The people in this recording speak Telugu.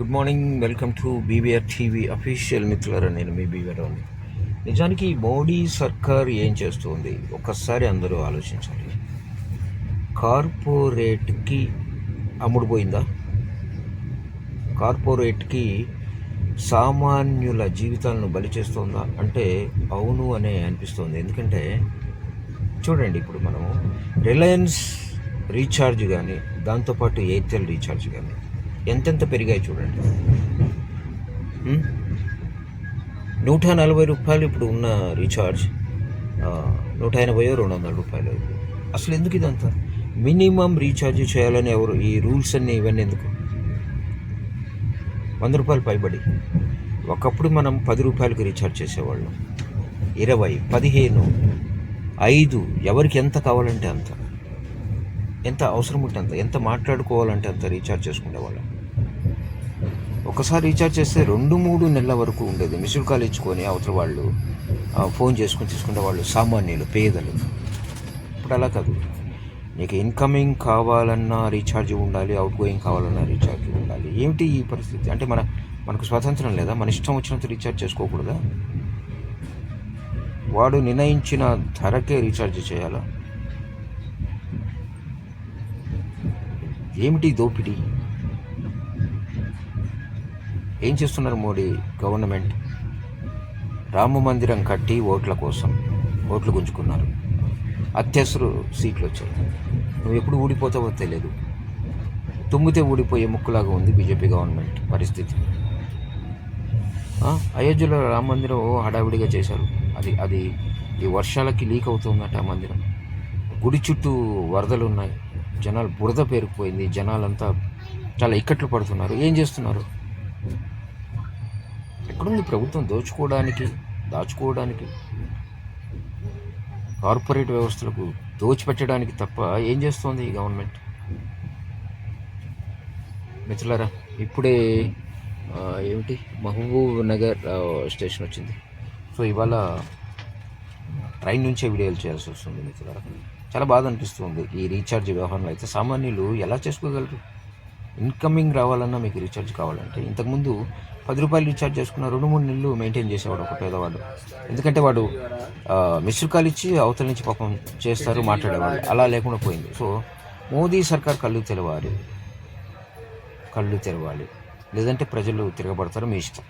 Good morning welcome to BBR TV official మిత్రులరా నేను మీ బీబీఆర్ నిజానికి మోడీ సర్కార్ ఏం చేస్తుంది? ఒక్కసారి అందరూ ఆలోచించాలి. కార్పొరేట్కి అమ్ముడుపోయిందా? కార్పొరేట్కి సామాన్యుల జీవితాలను బలి చేస్తుందా? అంటే అవును అనే అనిపిస్తుంది. ఎందుకంటే చూడండి ఇప్పుడు మనము రిలయన్స్ రీఛార్జ్ కానీ దాంతోపాటు ఎయిర్టెల్ రీఛార్జ్ కానీ ఎంతెంత పెరిగాయి చూడండి. నూట నలభై రూపాయలు ఇప్పుడు ఉన్న రీఛార్జ్. నూట ఎనభై రెండు వందల రూపాయలు అసలు ఎందుకు ఇదంతా? మినిమం రీఛార్జ్ చేయాలని ఎవరు ఈ రూల్స్ అన్నీ ఇవన్నీ ఎందుకు? వంద రూపాయలు పైబడి. ఒకప్పుడు మనం పది రూపాయలకి రీఛార్జ్ చేసేవాళ్ళం. ఇరవై పదిహేను ఐదు ఎవరికి ఎంత కావాలంటే అంత. ఎంత అవసరం ఉంటే అంత ఎంత మాట్లాడుకోవాలంటే అంత రీఛార్జ్ చేసుకునేవాళ్ళం. ఒకసారి రీఛార్జ్ చేస్తే రెండు మూడు నెలల వరకు ఉండేది. మిస్డ్ కాల్ ఇచ్చుకొని అవతల వాళ్ళు ఫోన్ చేసుకుని తీసుకునే వాళ్ళు సామాన్యులు పేదలు. ఇప్పుడు అలా కాదు. నీకు ఇన్కమింగ్ కావాలన్నా రీఛార్జ్ ఉండాలి అవుట్ గోయింగ్ కావాలన్నా రీఛార్జ్ ఉండాలి. ఏమిటి ఈ పరిస్థితి? అంటే మన మనకు స్వాతంత్రం లేదా? మన ఇష్టం వచ్చినంత రీఛార్జ్ చేసుకోకూడదా? వాడు నిర్ణయించిన ధరకే రీఛార్జ్ చేయాలా? ఏమిటి దోపిడీ? ఏం చేస్తున్నారు మోడీ? గవర్నమెంట్ రామ మందిరం కట్టి ఓట్ల కోసం ఓట్లు గుంజుకున్నారు. అత్యవసర సీట్లు వచ్చాయి. నువ్వు ఎప్పుడు ఊడిపోతావో తెలియదు. తుమ్మితే ఊడిపోయే ముక్కులాగా ఉంది బీజేపీ గవర్నమెంట్ పరిస్థితి. అయోధ్యలో రామ మందిరం ఓ హడావిడిగా చేశారు. అది అది ఈ వర్షాలకి లీక్ అవుతుందట ఆ మందిరం. గుడి చుట్టూ వరదలు ఉన్నాయి. జనాలు బురద పేరుకుపోయింది. జనాలంతా చాలా ఇక్కట్లు పడుతున్నారు. ఏం చేస్తున్నారు? ఎక్కడుంది ప్రభుత్వం? దోచుకోవడానికి దాచుకోవడానికి కార్పొరేట్ వ్యవస్థలకు దోచిపెట్టడానికి తప్ప ఏం చేస్తోంది ఈ గవర్నమెంట్? మిత్రులారా ఇప్పుడే ఏమిటి? మహబూబ్ నగర్ స్టేషన్ వచ్చింది. సో ఇవాళ ట్రైన్ నుంచే వీడియోలు చేయాల్సి వస్తుంది మిత్రులారా. చాలా బాధ అనిపిస్తుంది. ఈ రీఛార్జ్ వ్యవహారంలో అయితే సామాన్యులు ఎలా చేసుకోగలరు? ఇన్కమింగ్ రావాలన్నా మీకు రీఛార్జ్ కావాలంటే ఇంతకుముందు పది రూపాయలు రీఛార్జ్ చేసుకున్న రెండు మూడు నెలలు మెయింటైన్ చేసేవాడు ఒక పేదవాడు. ఎందుకంటే వాడు మిస్డ్ కాల్ ఇచ్చి అవతల నుంచి పాపం చేస్తారు మాట్లాడేవాడు. అలా లేకుండా పోయింది. సో మోదీ సర్కార్ కళ్ళు తెలవాలి కళ్ళు తెరవాలి. లేదంటే ప్రజలు తిరగబడతారు మీ ఇష్టం.